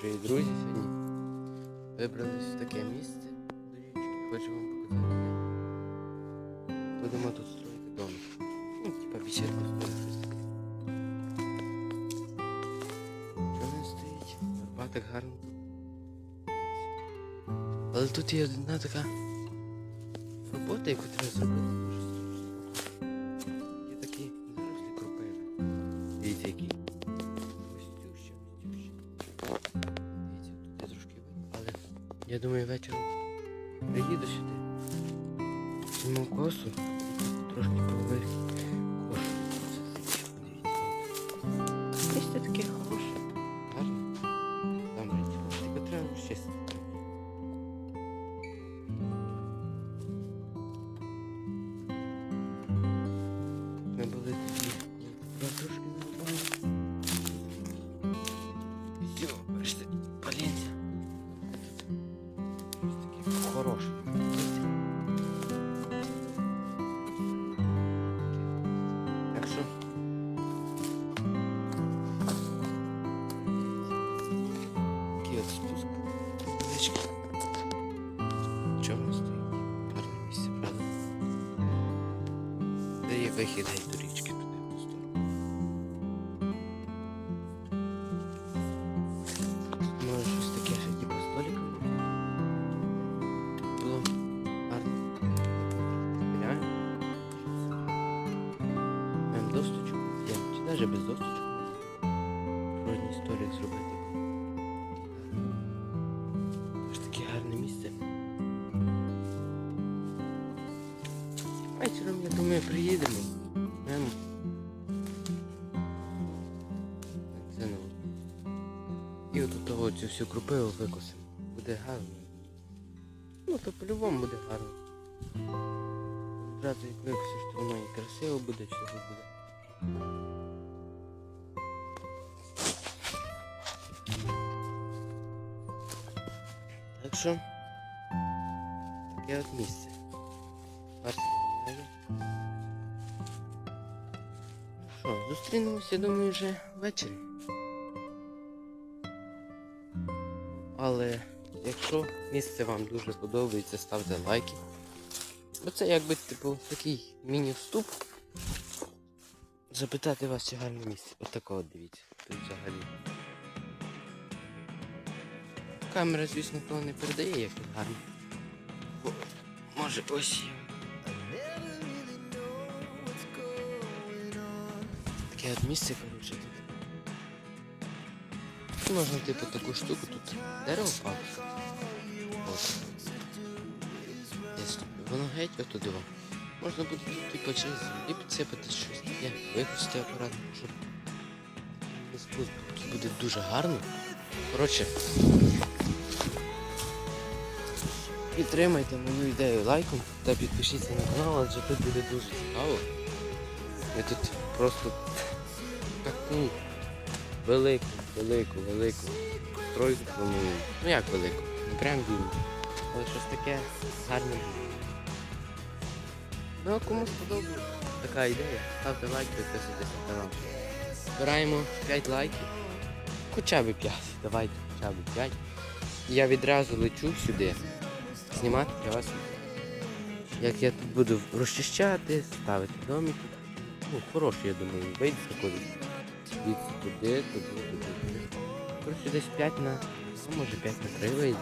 привіт, друзі! Сьогодні вибрались в таке місце до річки. Хочу вам показати. Будемо тут строїти дом. Ну, типа бесідку строїти щось таке. Чого він стоїть? Верба так гарно. Але тут є одна така робота, яку треба зробити я думаю, вечором приїду сюди. Візьму косу трошки поверх вихід геть до річки туди в сторону. Може щось таке ще типу столиком було гарно. Реально. Маємо досточку, чи навіть без досточку. Природній столик зробити. Ось таке гарне місце. Вечором, я думаю, приїдемо. Мемо. Це ну. І от того цю всю крупиву викосимо. Буде гарно. Ну то по-любому буде гарно. Зразу як викосиш, то воно і красиво буде, всього буде. Так що таке от місце. Гуляє. Ну що, зустрінемося, думаю, вже ввечері. Але якщо місце вам дуже подобається, ставте лайки. Бо це якби типу такий міні-вступ. Запитати вас, чи гарне місце. От такого дивіться. Тут взагалі. Камера, звісно, того не передає, як тут гарно. Бо, може ось Таке от місце, коротше, тут. Можна типу таку штуку тут дерево впало. От. Десь тут. Воно геть отуди. во. Можна буде тут типу через і підсипати щось таке, викусити акуратно, щоб. Тут буде дуже гарно. Коротше. Підтримайте мою ідею лайком та підпишіться на канал, адже тут буде дуже цікаво. Я тут просто таку велику, велику, велику стройку планую. Ну як велику? Не прям вільну. Але щось таке гарне. Ну а кому сподобалась така ідея, ставте лайк, підписуйтесь на канал. Збираємо 5 лайків. Хоча б 5. Давайте хоча б 5. Я відразу лечу сюди знімати для вас. Як я тут буду розчищати, ставити домики. Ну, хороший, я думаю, вийде такий. Звідси туди, туди, туди. Коротше, десь 5 на, ну може 5 на 3 вийде.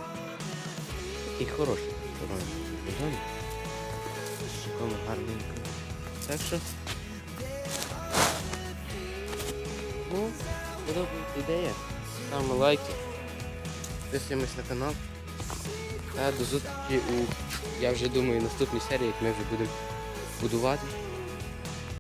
І хороший сторонній зоні. Такому гарненькому. Так що. Ну, подобається ідея. Ставимо лайки. Підписуємось на канал. Та до зустрічі у, я вже думаю, наступній серії, як ми вже будемо будувати.